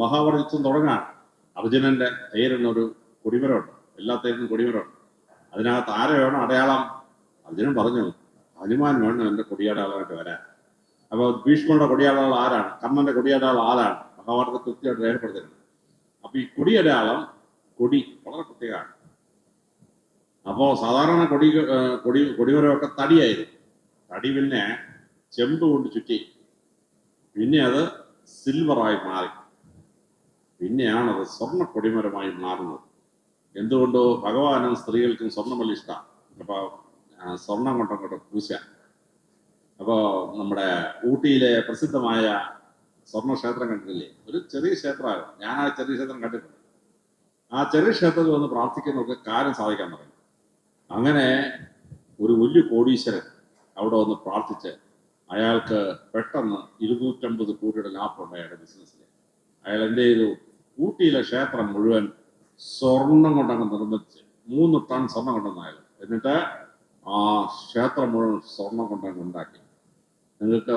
മഹാഭാരതം തുടങ്ങാൻ അർജുനന്റെ തേരിനൊരു കൊടിമരമുണ്ട്. എല്ലാ തേരിനും കൊടിമരമുണ്ട്. അതിനകത്ത് ആരെ വേണം അടയാളം? അർജുനൻ പറഞ്ഞു ഹനുമാൻ വേണം എന്റെ കൊടിയാടാളായിട്ട് വരാൻ. അപ്പോൾ ഭീഷ്മയുടെ കൊടിയാടാൾ ആരാണ്? കർണന്റെ കൊടിയാടാൾ ആരാണ്? മഹാഭാരതത്തിൽ കൃത്യമായിട്ട് രേഖപ്പെടുത്തിയിട്ടുണ്ട്. അപ്പൊ ഈ കൊടിയടയാളം കൊടി വളരെ പ്രത്യേകമാണ്. അപ്പോൾ സാധാരണ കൊടി കൊടി കൊടിമരമൊക്കെ തടിയായിരുന്നു തടി പിന്നെ ചെമ്പ് കൊണ്ട് ചുറ്റി. പിന്നെ അത് സിൽവറായി മാറി. പിന്നെയാണ് അത് സ്വർണ കൊടിമരമായി മാറുന്നത്. എന്തുകൊണ്ടോ ഭഗവാനും സ്ത്രീകൾക്കും സ്വർണമല്ല ഇഷ്ടം. അപ്പോൾ സ്വർണം കൊണ്ടങ്ങോട്ട് പൂശ. അപ്പോൾ നമ്മുടെ ഊട്ടിയിലെ പ്രസിദ്ധമായ സ്വർണ ക്ഷേത്രം കണ്ടിട്ടില്ലേ? ഒരു ചെറിയ ക്ഷേത്രമാണ് ഞാൻ ആ ചെറിയ ക്ഷേത്രം കണ്ടിട്ടുണ്ട്. ആ ചെറിയ ക്ഷേത്രത്തിൽ വന്ന് പ്രാർത്ഥിക്കുന്നവർക്ക് കാര്യം സാധിക്കാൻ തുടങ്ങി അങ്ങനെ ഒരു വലിയ കോടീശ്വരൻ അവിടെ വന്ന് പ്രാർത്ഥിച്ച് അയാൾക്ക് പെട്ടെന്ന് ഇരുന്നൂറ്റമ്പത് കോടിയുടെ ലാഭമുണ്ട് അയാളുടെ ബിസിനസ്സിൽ അയാൾ എന്ത് ചെയ്തു? ഊട്ടിയിലെ ക്ഷേത്രം മുഴുവൻ സ്വർണം കൊണ്ടങ്ങ് നിർമ്മിച്ച് മൂന്ന് ടൺ സ്വർണം കൊണ്ടുവന്നായത് എന്നിട്ട് ആ ക്ഷേത്രം മുഴുവൻ സ്വർണം കൊണ്ടങ്ങ് ഉണ്ടാക്കി. നിങ്ങൾക്ക്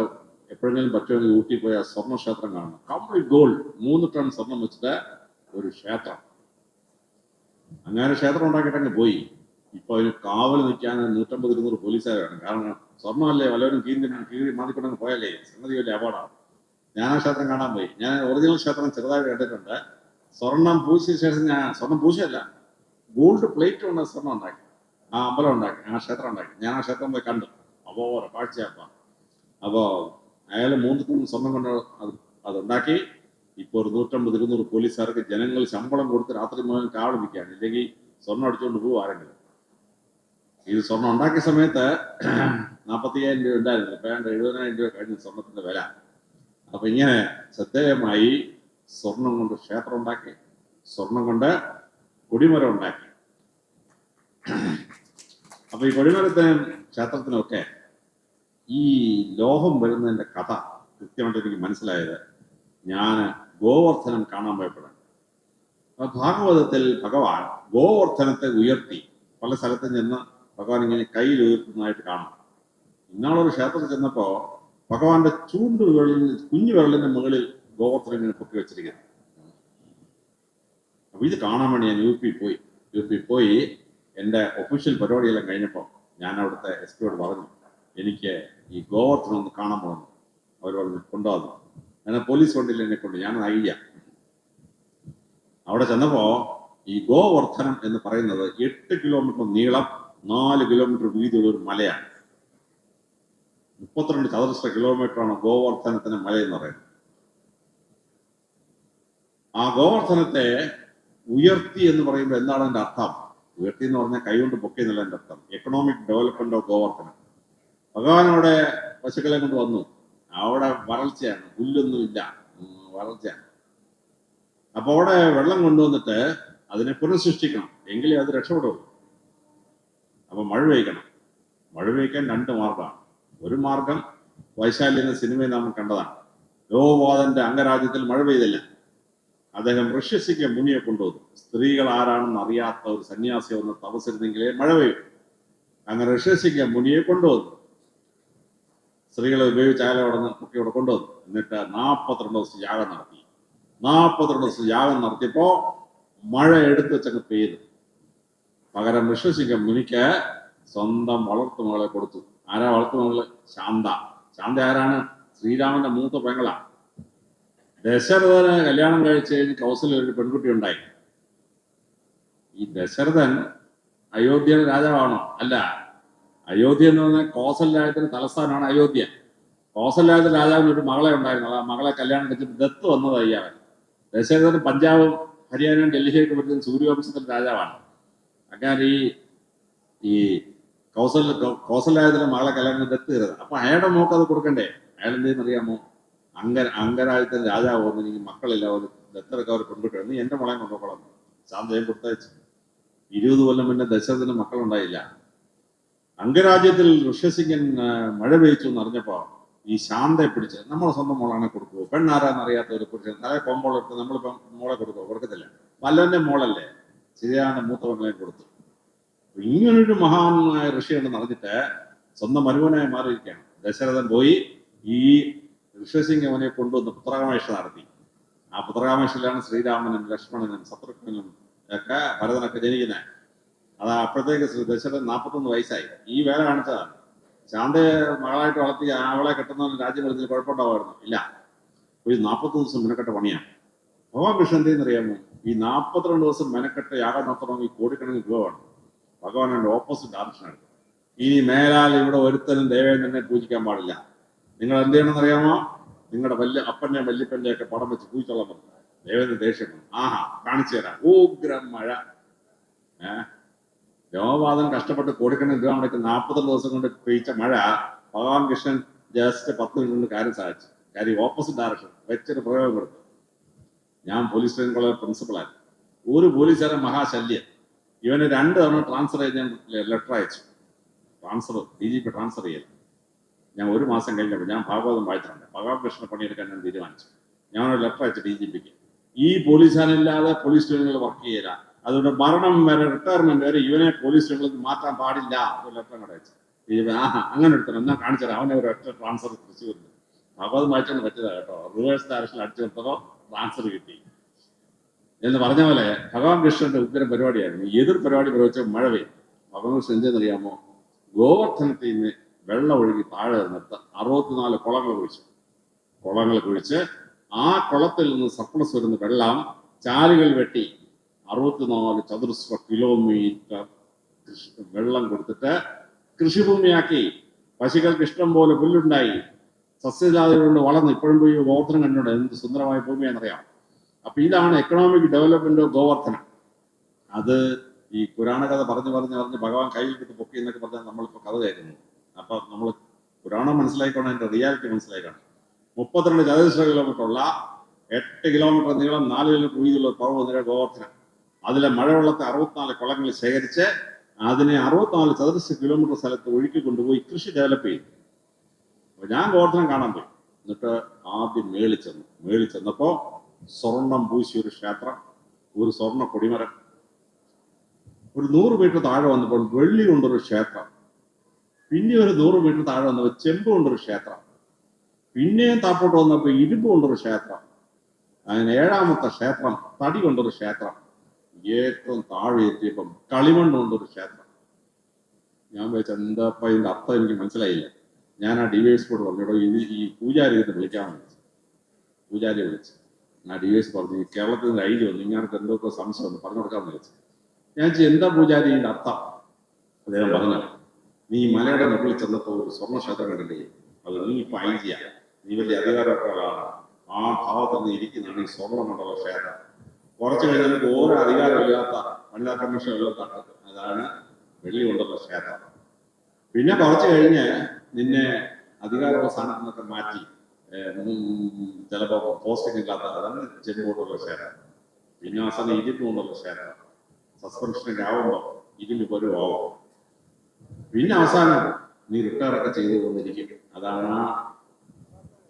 എപ്പോഴെങ്കിലും പറ്റുമെങ്കിൽ ഊട്ടി പോയ സ്വർണ ക്ഷേത്രം കാണണം. കംപ്ലീറ്റ് ഗോൾഡ് മൂന്ന് ടൺ സ്വർണം വെച്ചിട്ട് ഒരു ക്ഷേത്രം. അങ്ങനെ ക്ഷേത്രം ഉണ്ടാക്കിയിട്ടങ്ങ് പോയി. ഇപ്പൊ അതിന് കാവൽ നിൽക്കാൻ നൂറ്റമ്പത് ഇരുന്നൂറ് പോലീസുകാർ വേണം കാരണം സ്വർണമല്ലേ വല്ലവരും കീഴ് കീഴി മാതിക്കൊണ്ടങ്ങ് പോയാലേ? സംഗതി വലിയ അപകടമാണ്. ഞാൻ ക്ഷേത്രം കാണാൻ പോയി. ഞാൻ ഒറിജിനൽ ക്ഷേത്രം ചെറുതായിട്ട് കേട്ടിട്ടുണ്ട് സ്വർണം പൂശിയ ശേഷം ഞാൻ സ്വർണം പൂശിയല്ല ഗോൾഡ് പ്ലേറ്റ് കൊണ്ട് സ്വർണം ഉണ്ടാക്കി. ആ അമ്പലം ഉണ്ടാക്കി ആ ക്ഷേത്രം ഉണ്ടാക്കി. ഞാൻ ആ ക്ഷേത്രം പോയി കണ്ടു. അപ്പോ കാഴ്ചയപ്പ അപ്പോ അയാൾ മൂന്ന് സ്വർണം കൊണ്ട് അത് അതുണ്ടാക്കി ഇപ്പോൾ ഒരു നൂറ്റമ്പത് ഇരുന്നൂറ് പോലീസുകാർക്ക് ജനങ്ങൾ ശമ്പളം കൊടുത്ത് രാത്രി മുഴുവൻ കാവൽ ഇല്ലെങ്കിൽ സ്വർണം അടിച്ചുകൊണ്ട് പോകും ആരെങ്കിലും. ഇത് സ്വർണം ഉണ്ടാക്കിയ സമയത്ത് നാൽപ്പത്തി അയ്യായിരം രൂപ ഉണ്ടായിരുന്നു. ഇപ്പൊ എഴുപതിനായിരം രൂപ കഴിഞ്ഞ സ്വർണത്തിന്റെ വില. അപ്പൊ ഇങ്ങനെ ശ്രദ്ധേയമായി സ്വർണം കൊണ്ട് ക്ഷേത്രം ഉണ്ടാക്കി സ്വർണം കൊണ്ട് കൊടിമരം ഉണ്ടാക്കി. അപ്പൊ ഈ കൊടിമരത്തിനും ക്ഷേത്രത്തിനൊക്കെ ഈ ലോഹം വരുന്നതിന്റെ കഥ കൃത്യമായിട്ട് എനിക്ക് മനസ്സിലായത് ഞാൻ ഗോവർദ്ധനം കാണാൻ പോയപ്പോഴാണ്. ഭാഗവതത്തിൽ ഭഗവാൻ ഗോവർദ്ധനത്തെ ഉയർത്തി പല സ്ഥലത്തും ചെന്ന് ഭഗവാൻ ഇങ്ങനെ കയ്യിൽ ഉയർത്തുന്നതായിട്ട് കാണാം. ഇന്നാളൊരു ക്ഷേത്രത്തിൽ ചെന്നപ്പോ ഭഗവാന്റെ ചൂണ്ട് വിരലിന് കുഞ്ഞു വിരലിന്റെ മുകളിൽ ഗോവർദ്ധനം ഇങ്ങനെ പൊക്കി വെച്ചിരിക്കുന്നു. അപ്പൊ ഇത് കാണാൻ വേണ്ടി ഞാൻ യു പി പോയി. യു പി പോയി എന്റെ ഒഫീഷ്യൽ പരിപാടിയെല്ലാം കഴിഞ്ഞപ്പോൾ ഞാൻ അവിടുത്തെ എസ് പിയോട് പറഞ്ഞു എനിക്ക് ഈ ഗോവർദ്ധനം ഒന്ന് കാണാൻ പോകുന്നു അവർ പറഞ്ഞു കൊണ്ടുവന്നു അങ്ങനെ പോലീസ് വണ്ടിയിൽ എന്നെ കൊണ്ട് ഞാൻ അയ്യ അവിടെ ചെന്നപ്പോ ഈ ഗോവർദ്ധനം എന്ന് പറയുന്നത് എട്ട് കിലോമീറ്റർ നീളം നാല് കിലോമീറ്റർ വീതിയുള്ള ഒരു മലയാണ്. മുപ്പത്തിരണ്ട് ചതുരശ്ര കിലോമീറ്ററാണ് ഗോവർദ്ധനത്തിന് മല എന്ന് പറയുന്നത്. ആ ഗോവർദ്ധനത്തെ ഉയർത്തി എന്ന് പറയുമ്പോൾ എന്താണ് എന്റെ അർത്ഥം? ഉയർത്തി എന്ന് പറഞ്ഞാൽ കൈകൊണ്ട് പൊക്കി എന്നല്ല എന്റെ അർത്ഥം. എക്കണോമിക് ഡെവലപ്മെന്റ് ഓഫ് ഗോവർദ്ധനം ഭഗവാൻ അവിടെ പശുക്കളെ കൊണ്ട് വന്നു. അവിടെ വരൾച്ചയാണ്. പുല്ലൊന്നുമില്ല വരൾച്ചയാണ്. അപ്പൊ അവിടെ വെള്ളം കൊണ്ടുവന്നിട്ട് അതിനെ പുനഃസൃഷ്ടിക്കണം. എങ്കിലേ അത് രക്ഷപ്പെടുള്ളൂ. അപ്പൊ മഴ പെയ്ക്കണം മഴ പെയ്ക്കാൻ രണ്ട് മാർഗമാണ്. ഒരു മാർഗം വൈശാലി എന്ന സിനിമയിൽ നാം കണ്ടതാണ്. യോവാദന്റെ അംഗരാജ്യത്തിൽ മഴ പെയ്തില്ല. അദ്ദേഹം ഋഷ്യസിക്ക് മുനിയെ കൊണ്ടുവന്നു. സ്ത്രീകൾ ആരാണെന്ന് അറിയാത്ത ഒരു സന്യാസി വന്ന് തപസരുന്നെങ്കിലേ മഴ പെയ്യും. അങ്ങനെ ഋഷ്യസിക്ക് മുനിയെ കൊണ്ടുവന്നു. സ്ത്രീകളെ ഉപയോഗിച്ച് അയാളെ അവിടെ ഇവിടെ കൊണ്ടുവന്നു. എന്നിട്ട് നാൽപ്പത്തിരണ്ട് ദിവസം യാഗം നടത്തി. നാൽപ്പത്തിരണ്ട് ദിവസം യാഗം നടത്തിയപ്പോ മഴ എടുത്ത് വെച്ചങ്ങ് പെയ്തു. പകരം ഋഷ്യസിക്ക് മുനിക്ക് സ്വന്തം വളർത്തു മകളെ കൊടുത്തു. ആരാ വളർത്തുന്നത് ശാന്ത. ശാന്ത ആരാണ്? ശ്രീരാമന്റെ മൂത്ത പെങ്ങളാ. ദശരഥന് കല്യാണം കഴിച്ച് കഴിഞ്ഞ് കൗസലിൽ ഒരു പെൺകുട്ടി ഉണ്ടായി. ഈ ദശരഥൻ അയോധ്യയുടെ രാജാവാണോ? അല്ല. അയോധ്യ എന്ന് പറഞ്ഞാൽ കോസൽ രാജ്യത്തിന്റെ തലസ്ഥാനമാണ് അയോധ്യ. കോസൽ രാജ്യത്തിൽ രാജാവിന് ഒരു മകളെ ഉണ്ടായിരുന്നു. ആ മകളെ കല്യാണം കഴിച്ചിട്ട് ദത്ത് വന്നതായി അവൻ. ദശരഥൻ പഞ്ചാബും ഹരിയാനയും ഡൽഹിയൊക്കെ പറ്റുന്ന സൂര്യവംശത്തിന്റെ രാജാവാണ്. അങ്ങനെ ഈ കൗസൽ കൗസൽരാജ്യത്തിന്റെ മകളെ കല്യാണം കയറുന്നത് അപ്പൊ അയാളുടെ മോക്ക് അത് കൊടുക്കണ്ടേ? അയാൾ എന്തെന്ന് അറിയാമോ അങ്ക അംഗരാജ്യത്തിന്റെ രാജാവ് വന്ന് എനിക്ക് മക്കളില്ല ഒരു ദത്തൊക്കെ ഒരു പെൺകുട്ടി നീ എന്റെ മോളെ കൊണ്ടുപോകണം. ശാന്തയും കൊടുത്തയച്ചു. ഇരുപത് കൊല്ലം മുന്നേ ദശരഥന് മക്കളുണ്ടായില്ല. അംഗരാജ്യത്തിൽ ഋഷ്യസിംഗൻ മഴ പെയ്ച്ചു എന്ന് അറിഞ്ഞപ്പോ ഈ ശാന്തയെ പിടിച്ച് നമ്മളെ സ്വന്തം മോളാണ് കൊടുക്കുമോ പെണ്ണാരാന്ന് അറിയാത്ത ഒരു പുരുഷൻ തല കൊമ്പോളെടുത്ത് നമ്മളിപ്പം മോളെ കൊടുക്കുമോ കൊടുക്കത്തില്ല. വല്ലവന്റെ മോളല്ലേ? ശരിയാണ് മൂത്തവനെ കൊടുത്തു. ഇങ്ങനൊരു മഹാനായ ഋഷിയുണ്ടെന്ന് അറിഞ്ഞിട്ട് സ്വന്തം മരുവനായി മാറിയിരിക്കുകയാണ്. ദശരഥൻ പോയി ഈ ഋഷസിംഗ് അവനെ കൊണ്ടുവന്ന് പുത്രകാമേഷ നടത്തി. ആ പുത്രകാമേഷയിലാണ് ശ്രീരാമനും ലക്ഷ്മണനും ശത്രുഘ്നും ഒക്കെ ഭരതനൊക്കെ ജനിക്കുന്നത്. അത് അപ്പോഴത്തേക്ക് ശ്രീ ദശരഥൻ നാൽപ്പത്തൊന്ന് വയസ്സായി. ഈ വേല കാണിച്ചതാണ്. ശാന്തയെ മകളായിട്ട് വളർത്തി അവളെ കെട്ടുന്ന രാജ്യം വരുന്നതിൽ കുഴപ്പമുണ്ടാവുമായിരുന്നു. ഇല്ല. ഒരു നാൽപ്പത്തൊന്ന് ദിവസം മെനക്കെട്ട പണിയാണ്. ഭഗവാൻ കൃഷ്ണൻ എന്തെന്ന് അറിയാമോ ഈ നാൽപ്പത്തിരണ്ട് ദിവസം മെനക്കെട്ട് യാഗം നടത്തണമെങ്കിൽ കോടിക്കണക്കിന് രൂപ വേണം. എന്റെ ഓപ്പോസിറ്റ് ആർഷനാണ് ഇനി മേലാൽ ഇവിടെ ഒരുത്തനും ദേവേന്ദ്രനെ പൂജിക്കാൻ പാടില്ല. നിങ്ങൾ എന്ത് ചെയ്യണമെന്ന് അറിയാമോ? നിങ്ങളുടെ വല്യ അപ്പന്റെ വല്യപ്പന്റെ ഒക്കെ പടം വെച്ച് പൂജിച്ചോളാൻ പറഞ്ഞു. ദേവേന്ദ്രൻ ദേഷ്യം ആഹാ കാണിച്ചു തരാം. ഉഗ്രം മഴ ഏഹ് കഷ്ടപ്പെട്ട് കൊടുക്കണ രൂപ നാൽപ്പത്തൊന്ന് ദിവസം കൊണ്ട് പെയ്ച്ച മഴ ഭഗവാൻ കൃഷ്ണൻ ജസ്റ്റ് പത്ത് മിനിറ്റ് കൊണ്ട് കാര്യം സാധിച്ചു. കാര്യം ഓപ്പോസിറ്റ് ഡയറക്ഷൻ വെച്ചൊരു പ്രയോഗം കൊടുത്തു ഞാൻ പോലീസ് സ്റ്റേഷൻ കോളേജ് പ്രിൻസിപ്പളായിരുന്നു ഒരു പോലീസുകാരൻ മഹാശല്യം. ഇവന് രണ്ട് തവണ ട്രാൻസ്ഫർ ചെയ്ത് ഞാൻ ലെറ്റർ അയച്ചു. Transfer D G P transfer ചെയ്തു. ഞാൻ ഒരു മാസം കഴിഞ്ഞപ്പോൾ ഞാൻ ഭാഗവതം വായിച്ചിട്ടുണ്ട്. ഭഗവാൻ കൃഷ്ണ പണിയെടുക്കാൻ ഞാൻ തീരുമാനിച്ചു. ഞാൻ ഒരു ലെറ്റർ അയച്ചു ഡി ജി പിക്ക് ഈ പോലീസുകാരില്ലാതെ പോലീസ് സ്റ്റേഷനുകൾ വർക്ക് ചെയ്യില്ല അതുകൊണ്ട് മരണം വരെ റിട്ടയർമെന്റ് വരെ ഇവനെ പോലീസ് സ്റ്റേഷനിൽ മാറ്റാൻ പാടില്ല ഒരു ലെറ്റർ കൂടെ അയച്ചു. ആ അങ്ങനെ എടുത്തണം എന്നാ കാണിച്ചത് അവനെ ഒരു ഒറ്റ ട്രാൻസ്ഫർ തൃശ്ശൂരിൽ ഭാഗവതം വായിച്ചാണ് പറ്റിയതാണ് കേട്ടോ. റിവേഴ്സ് ഡയറക്ഷൻ അടിച്ചു നിർത്തതോ ട്രാൻസ്ഫർ കിട്ടി. എന്ന് പറഞ്ഞ പോലെ ഭഗവാൻ കൃഷ്ണന്റെ ഉത്തരം പരിപാടിയായിരുന്നു. എതിർ പരിപാടി പ്രവചിച്ച മഴ പെയ്യും ഭഗവാൻ എന്തെന്നറിയാമോ ഗോവർദ്ധനത്തിൽ നിന്ന് വെള്ളം ഒഴുകി താഴെ നിർത്ത അറുപത്തിനാല് കുളങ്ങൾ കുഴിച്ചു. കുളങ്ങൾ കുഴിച്ച് ആ കുളത്തിൽ നിന്ന് സപ്ലസ് വരുന്ന വെള്ളം ചാലുകൾ വെട്ടി അറുപത്തിനാല് ചതുരശ്ര കിലോമീറ്റർ വെള്ളം കൊടുത്തിട്ട് കൃഷിഭൂമിയാക്കി. പശുക്കൾക്ക് ഇഷ്ടം പോലെ പുല്ലുണ്ടായി. സസ്യജാതികളുണ്ട് വളർന്ന് ഇപ്പോഴും പോയി ഗോവർദ്ധനം കണ്ടുണ്ട് എന്ത് സുന്ദരമായ ഭൂമിയാണെന്നറിയാം അപ്പൊ ഇതാണ് എക്കണോമിക് ഡെവലപ്മെന്റ് ഗോവർദ്ധനം. അത് ഈ പുരാണ കഥ പറഞ്ഞു പറഞ്ഞു പറഞ്ഞ് ഭഗവാൻ കയ്യിൽ കിട്ടി പൊക്കി എന്നൊക്കെ പറഞ്ഞാൽ നമ്മളിപ്പോ കഥ കേൾക്കുന്നു. അപ്പൊ നമ്മൾ പുരാണം മനസ്സിലാക്കിക്കൊണ്ട് അതിന്റെ റിയാലിറ്റി മനസ്സിലാക്കണം മുപ്പത്തിരണ്ട് ചതുരശ്ര കിലോമീറ്റർ ഉള്ള എട്ട് കിലോമീറ്റർ നീളം നാല് കിലോമീറ്റർ വീതിയുള്ള പർവതനിര ഗോവർദ്ധനം. അതിലെ മഴവെള്ളത്തെ അറുപത്തിനാല് കുളങ്ങൾ ശേഖരിച്ച് അതിനെ അറുപത്തിനാല് ചതുരശ്ര കിലോമീറ്റർ സ്ഥലത്ത് ഒഴുക്കി കൊണ്ടുപോയി കൃഷി ഡെവലപ്പ് ചെയ്തു. അപ്പൊ ഞാൻ ഗോവർദ്ധനം കാണാൻ പോയി. എന്നിട്ട് ആദ്യം മേളിൽ ചെന്നു. മേളിൽ ചെന്നപ്പോ സ്വർണം പൂശിയ ഒരു ക്ഷേത്രം ഒരു സ്വർണ കൊടിമരം. ഒരു നൂറ് മീറ്റർ താഴെ വന്നപ്പോൾ വെള്ളി കൊണ്ടൊരു ക്ഷേത്രം. പിന്നെ ഒരു നൂറ് മീറ്റർ താഴെ വന്നപ്പോൾ ചെമ്പ് കൊണ്ടൊരു ക്ഷേത്രം. പിന്നെയും താപ്പോട്ട് വന്നപ്പോൾ ഇരുമ്പ് കൊണ്ടൊരു ക്ഷേത്രം. അങ്ങനെ ഏഴാമത്തെ ക്ഷേത്രം തടി കൊണ്ടൊരു ക്ഷേത്രം. ഏറ്റവും താഴെ എത്തിയപ്പം കളിമണ്ണ് കൊണ്ടൊരു ക്ഷേത്രം. ഞാൻ വെച്ച എന്താ ഇതിന്റെ അർത്ഥം എനിക്ക് മനസ്സിലായില്ല. ഞാൻ ആ ഡിവൈസ് ബോർഡ് പറഞ്ഞു ഇത് ഈ പൂജാരി ഇതിനെ വിളിക്കാമെന്ന് വിളിച്ചു. പൂജാരി വിളിച്ചു. ആ ഡിവൈസ് പറഞ്ഞു ഈ കേരളത്തിൽ നിന്ന് ഐഡിയ വന്നു ഇങ്ങനെ എന്തൊക്കെ സംശയം ഉണ്ട് പറഞ്ഞു കൊടുക്കാമെന്ന് വെച്ചു ഞാൻ എന്താ പൂജാരി അത്ത അദ്ദേഹം പറഞ്ഞു നീ മലയുടെ മുകളിൽ ചെന്നപ്പോൾ ഒരു സ്വർണക്ഷേത്രം കണ്ടില്ലേ? അത് നീ ഇപ്പൊ ഐഡിയ നീ വലിയ അധികാരമൊക്കെ ആ ഭാവത്തിൽ നിന്ന് ഇരിക്കുന്നതാണ് ഈ സ്വർണമണ്ഡല ക്ഷേത്രം. കുറച്ച് കഴിഞ്ഞാൽ നമുക്ക് ഓരോ അധികാരമില്ലാത്ത വനിതാ കമ്മീഷൻ ഉള്ള അതാണ് വെള്ളി കൊണ്ടുള്ള ക്ഷേത്രം. പിന്നെ കുറച്ച് കഴിഞ്ഞ് നിന്നെ അധികാരമുള്ള സ്ഥാനത്ത് നിന്നൊക്കെ മാറ്റി. ഏഹ് ഉം ചിലപ്പോ പോസ്റ്റിംഗ് ഇല്ലാത്ത അതാണ് കൊണ്ടുള്ള ഷെയറാണ് പിന്നെ അവസാനം ഇരുമ്പ് കൊണ്ടുള്ള ഷെയറാണ് സസ്പെൻഷനൊക്കെ ആവുമ്പോൾ ഇരുമ്പ് പോലും ആവും പിന്നെ അവസാനം നീ റിട്ടയർ ഒക്കെ ചെയ്തു കൊണ്ടിരിക്കും. അതാണ് ആ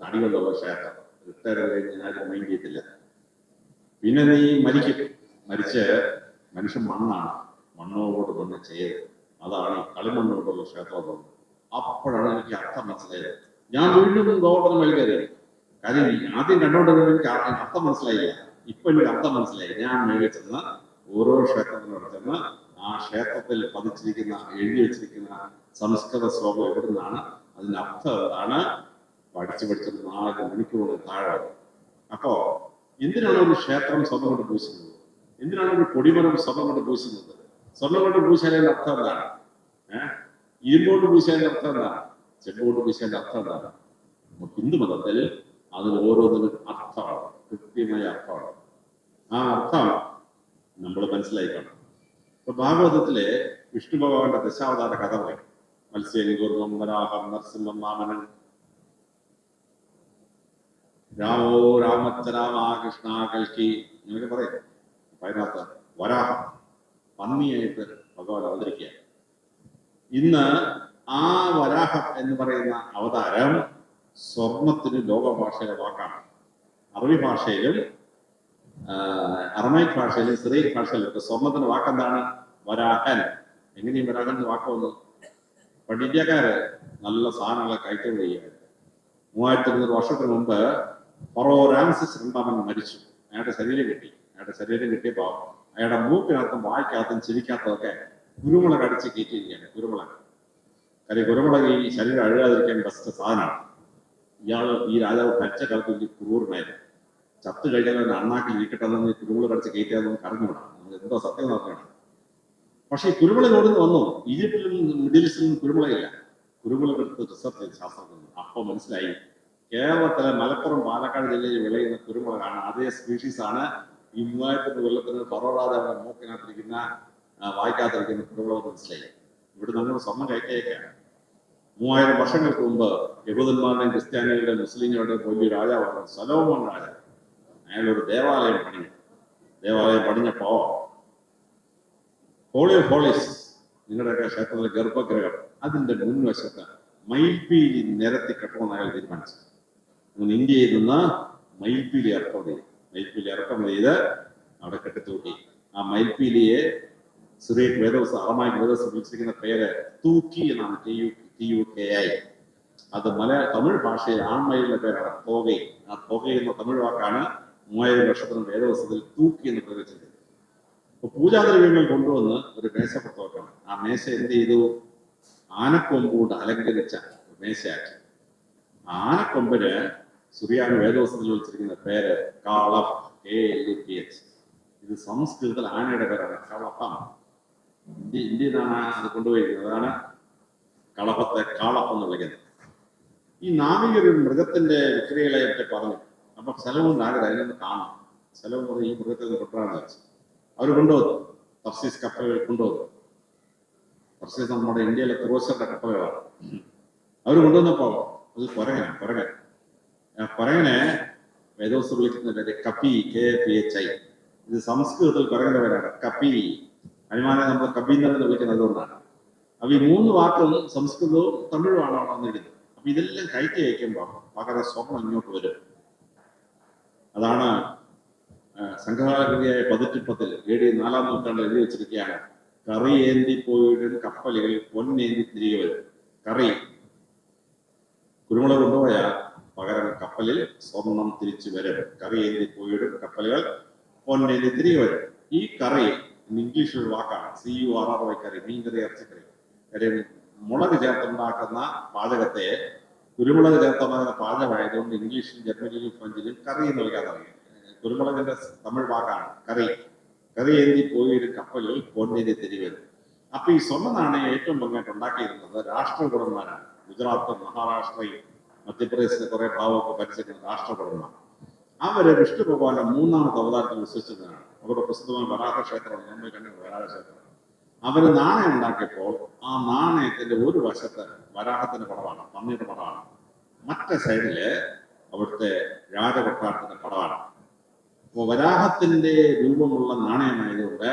തടികളുള്ള ഷെയർ. റിട്ടയർ കഴിഞ്ഞ് ആരും മൈൻഡ് പിന്നെ നീ മരിക്കും. മരിച്ച് മനുഷ്യൻ മണ്ണാണ്. മണ്ണോട് തന്നെ ചെയ്ത് അതാണ് കളിമണ്ണോടുള്ള ക്ഷേത്രം അപ്പോഴാണ് എനിക്ക് അർത്ഥം മനസ്സിലായത്. ഞാൻ വീണ്ടും ഗോവർദ്ധനം വലിക്കരുത് കാര്യം ആദ്യം കണ്ടോണ്ടിരുന്ന എനിക്ക് അർത്ഥം മനസ്സിലായില്ല. ഇപ്പൊ എനിക്ക് അർത്ഥം മനസ്സിലായി. ഞാൻ മേളിൽ ചെന്ന് ഓരോ ക്ഷേത്രത്തിനോട് ചെന്ന് ആ ക്ഷേത്രത്തിൽ പതിച്ചിരിക്കുന്ന എഴുതി വെച്ചിരിക്കുന്ന സംസ്കൃത ശ്ലോകം എവിടുന്നാണ്? അതിന്റെ അർത്ഥം എന്താണ്? പഠിച്ചു പഠിച്ച് നാല് മണിക്കൂർ താഴെ അപ്പോ എന്തിനാണ് ഒരു ക്ഷേത്രം സ്വർണം കൊണ്ട് പൂശുന്നത്? എന്തിനാണ് ഒരു കൊടിമരം സ്വർണം കൊണ്ട് പൂശുന്നത്? സ്വർണം കൊണ്ട് പൂശാലേ അർത്ഥം എന്താണ്? ഏഹ് ഇരുമ്പോട്ട് പൂശാലേ അർത്ഥം എന്താണ്? ചെമ്പോട്ട് പൂശാന്റെ അർത്ഥം എന്താണ് ഹിന്ദു മതത്തിൽ അതിൽ ഓരോന്നിനും അർത്ഥമാണ്. കൃത്യമായ അർത്ഥമാണ്. ആ അർത്ഥം നമ്മൾ മനസ്സിലാക്കണം ഇപ്പൊ ഭാഗവതത്തിലെ വിഷ്ണു ഭഗവാന്റെ ദശാവതാര കഥ പറയും. മത്സ്യം കുർമ്മം വരാഹം നരസിംഹം വാമനൻ രാമോ രാമച്ച രാമ കൃഷ്ണ കൽക്കി ഇങ്ങനെ പറയും അതിനകത്ത് വരാഹം പന്നിയായിട്ട് ഭഗവാൻ അവതരിക്കുക ഇന്ന് ആ വരാഹം എന്ന് പറയുന്ന അവതാരം സ്വർണത്തിന് ലോകഭാഷയുടെ വാക്കാണ്. അറബി ഭാഷയിലും അറമൈക് ഭാഷയിലും സിറൈക് ഭാഷയിലും സ്വർണത്തിന്റെ വാക്കെന്താണ്? വരാഹൻ. എങ്ങനെയും വരാഹൻ എന്ന് വാക്ക് വന്നു. പണ്ട് നല്ല സാധനങ്ങളെ കയറ്റം ചെയ്യുക മൂവായിരത്തി ഇരുന്നൂറ് വർഷത്തിന് മുമ്പ് ഫറോ രാംസിസ് രണ്ടാമൻ മരിച്ചു. അയാളുടെ ശരീരം കിട്ടി. അയാളുടെ ശരീരം കിട്ടിയപ്പോൾ അയാളുടെ മൂക്കിനകത്തും വായ്ക്കകത്തും ചിരിക്കാത്തതൊക്കെ കുരുമുളക് അടിച്ച് കയറ്റിയിരിക്കുകയാണ് കുരുമുളക്. കാര്യം കുരുമുളക് ഈ ശരീരം അഴുകാതിരിക്കാൻ ബെസ്റ്റ് സാധനമാണ്. ഇയാൾ ഈ രാജാവ് ഭരിച്ച കാലത്ത് വലിയ ക്രൂരനായിരുന്നു. ചത്ത് കഴിഞ്ഞാൽ അവൻ അണ്ണാക്കിൽ ഇരിക്കട്ടെ എന്ന് കുരുമുളക് കടിച്ച് കയറ്റിയാൽ നമുക്ക് അറിഞ്ഞുകൂടാ എന്തോ സത്യം നോക്കണം പക്ഷേ ഈ കുരുമുളക് എവിടെ നിന്ന് വന്നു? ഈജിപ്തിലും മിഡിൽ ഈസ്റ്റിലും കുരുമുളകില്ല കുരുമുളക് എടുത്ത് റിസർച്ച് ശാസ്ത്രജ്ഞർ അപ്പോൾ മനസ്സിലായി. കേരളത്തിലെ മലപ്പുറം പാലക്കാട് ജില്ലയിൽ വിളയുന്ന കുരുമുളകാണ് അതേ സ്പീഷീസ് ആണ് ഈ മൂവായിരത്തി കൊല്ലത്തിന് പറോറാതെ മൂക്കിനകത്തിരിക്കുന്ന വായിക്കാത്തിരിക്കുന്ന കുരുമുളക് മനസ്സിലായി. ഇവിടെ നമ്മൾ സ്വർണം കയറ്റിയേക്കാണ് മൂവായിരം വർഷങ്ങൾക്ക് മുമ്പ് യഹൂദന്മാരുടെയും ക്രിസ്ത്യാനികളുടെയും മുസ്ലിങ്ങളുടെയും വലിയ രാജാവാണ് സലോമോൻ രാജാവ്. അയാളൊരു ദേവാലയം പണിഞ്ഞു. ദേവാലയം പണിഞ്ഞപ്പോ ഹോളി ഓഫ് ഹോളീസ് നിങ്ങളുടെയൊക്കെ ക്ഷേത്രത്തിലെ ഗർഭഗ്രഹം അതിന്റെ മുൻവശത്ത് മയിൽപീലി നിരത്തി കെട്ടണമെന്ന് അയാൾ തീരുമാനിച്ചു. അങ്ങനെ ഇന്ത്യയിൽ നിന്ന് മയിൽപീലി ഇറക്കം ചെയ്തു. മയിൽപീലി ഇറക്കം ചെയ്ത് അവിടെ കെട്ടിത്തൂക്കി. ആ മയിൽപീലിയെ സിറിയക് വേദവസ് അറമായി വേദവസ് വിളിച്ചിരിക്കുന്ന പേര് തൂക്കി എന്നാണ് U T U K I. അത് മലയാള തമിഴ് ഭാഷയിൽ ആൺമയിലിന്റെ പേരാണ് തോകൈ. ആ തോകൈ എന്ന തമിഴ് വാക്കാണ് മൂവായിരം വർഷത്തിന് വേദവസത്തിൽ തൂക്കി എന്ന് പ്രയോഗിച്ചത് അപ്പൊ പൂജാദ്രവ്യങ്ങൾ കൊണ്ടുവന്ന് ഒരു മേശപ്പുറത്ത് വെക്കണം ആ മേശ എന്ത് ചെയ്തു? ആനക്കൊമ്പ് കൊണ്ട് അലങ്കരിച്ച മേശയാക്കി. ആനക്കൊമ്പിന് സുറിയാനി വേദവസത്തിൽ വിളിച്ചിരിക്കുന്ന പേര് കാളഫ് കെ എൽ പി എച്ച്. ഇത് സംസ്കൃതത്തിൽ ആനയുടെ പേരാണ്. കളപ്പം ഇന്ത്യ ഇന്ത്യയിൽ നിന്നാണ് അത് കൊണ്ടുപോയിരിക്കുന്നത്. അതാണ് കളപ്പത്തെ കാളപ്പെന്ന് വിളിക്കുന്നത് ഈ നാവികരും മൃഗത്തിന്റെ വിക്രിയകളെ പറഞ്ഞു അപ്പൊ സ്ഥലവും നാഗര അതിനൊന്ന് കാണാം സ്ഥലവും പറഞ്ഞ് ഈ മൃഗത്തെ ഒന്ന് കൊണ്ടുവരാന്ന് വെച്ചു. അവർ കൊണ്ടുവന്നു. തർസീസ് കപ്പലുകൾ കൊണ്ടുവന്നു. തർസീസ് നമ്മുടെ ഇന്ത്യയിലെ ക്രൂസറിന്റെ കപ്പലുകളാണ്. അവർ കൊണ്ടുവന്നപ്പോ അത് കുരങ്ങനാണ് കുരങ്ങൻ ആ കുരങ്ങനെ വേദോസ് വിളിക്കുന്ന പേര് കപി കെ പി എച്ച് ഐ. ഇത് സംസ്കൃതത്തിൽ കുരങ്ങന്റെ പേരാണ് കപി അനുമാനെ നമ്മൾ കബീന്ദ്രൻ എന്ന് വിളിക്കുന്നത് അതുകൊണ്ടാണ് അപ്പൊ ഈ മൂന്ന് വാക്കും സംസ്കൃതവും തമിഴുമാണ് അവിടെ വന്നിരിക്കുന്നത്. അപ്പൊ ഇതെല്ലാം കയറ്റി അയക്കുമ്പോൾ പകരം സ്വർണം ഇങ്ങോട്ട് വരും. അതാണ് സംഘകാലകൃതിയായ പതിറ്റിപ്പത്തിൽ ഡി നാലാം നൂറ്റാണ്ടിൽ എഴുതി വെച്ചിരിക്കുകയാണ്. കറി ഏന്തി പോയിടും കപ്പലുകൾ പൊന്നേന്തി തിരികെ വരും. കറി. കുരുമുളക് കൊണ്ടുപോയാൽ പകരം കപ്പലിൽ സ്വർണം തിരിച്ചു വരും. കറി ഏന്തി പോയിടും കപ്പലുകൾ പൊന്നേന്തി തിരികെ വരും. ഈ കറി ഇംഗ്ലീഷിൽ വാക്കാണ്. C U R R Y curry മീൻകറി ഇറച്ചിക്കറി. കാര്യം മുളക് ചേർത്തുണ്ടാക്കുന്ന പാചകത്തെ കുരുമുളക് ചേർത്തുണ്ടാക്കുന്ന പാചകമായതുകൊണ്ട് ഇംഗ്ലീഷിലും ജർമ്മനിയിലും ഫ്രഞ്ചിലും കറി എന്ന് വിളിക്കാൻ തുടങ്ങി. കുരുമുളകിന്റെ തമിഴ് വാക്കാണ് കറി. കറി എഴുതി പോയി ഒരു കപ്പലിൽ തിരികെ വരും അപ്പൊ ഈ സ്വർണ നാണയം ഏറ്റവും ഭംഗിയായിട്ട് ഉണ്ടാക്കിയിരുന്നത് രാഷ്ട്രകുടന്മാരാണ് ഗുജറാത്ത് മഹാരാഷ്ട്രയും മധ്യപ്രദേശിലെ കുറെ ഭാവമൊക്കെ പരിചയപ്പെടുന്ന രാഷ്ട്രകുടന്മാർ അവർ വിഷ്ണു ഭഗവാന്റെ മൂന്നാമത്തെ അവതാരത്തിൽ വിശ്വസിച്ചതാണ് അവരുടെ പ്രസിദ്ധമായ വരാഹ ക്ഷേത്രം നമ്മൾ കണ്ടത് വരാഹ ക്ഷേത്രം. അവർ നാണയം ഉണ്ടാക്കിയപ്പോൾ ആ നാണയത്തിന്റെ ഒരു വശത്ത് വരാഹത്തിന്റെ പടമാണ് പന്നിയുടെ പടമാണ് മറ്റേ സൈഡിൽ അവിടുത്തെ രാജകൊട്ടാരത്തിന്റെ പടമാണ് അപ്പോൾ വരാഹത്തിന്റെ രൂപമുള്ള നാണയമായതുകൊണ്ട്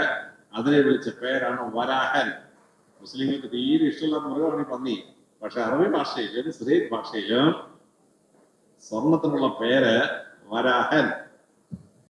അതിനെ വിളിച്ച പേരാണ് വരാഹൻ. മുസ്ലിങ്ങൾക്ക് തീരെ ഇഷ്ടമുള്ള മൃഗമാണ് ഈ പന്നി. പക്ഷെ അറബി ഭാഷയിലും സ്ത്രീ ഭാഷയിലും സ്വർണത്തിനുള്ള പേര് വരാഹൻ.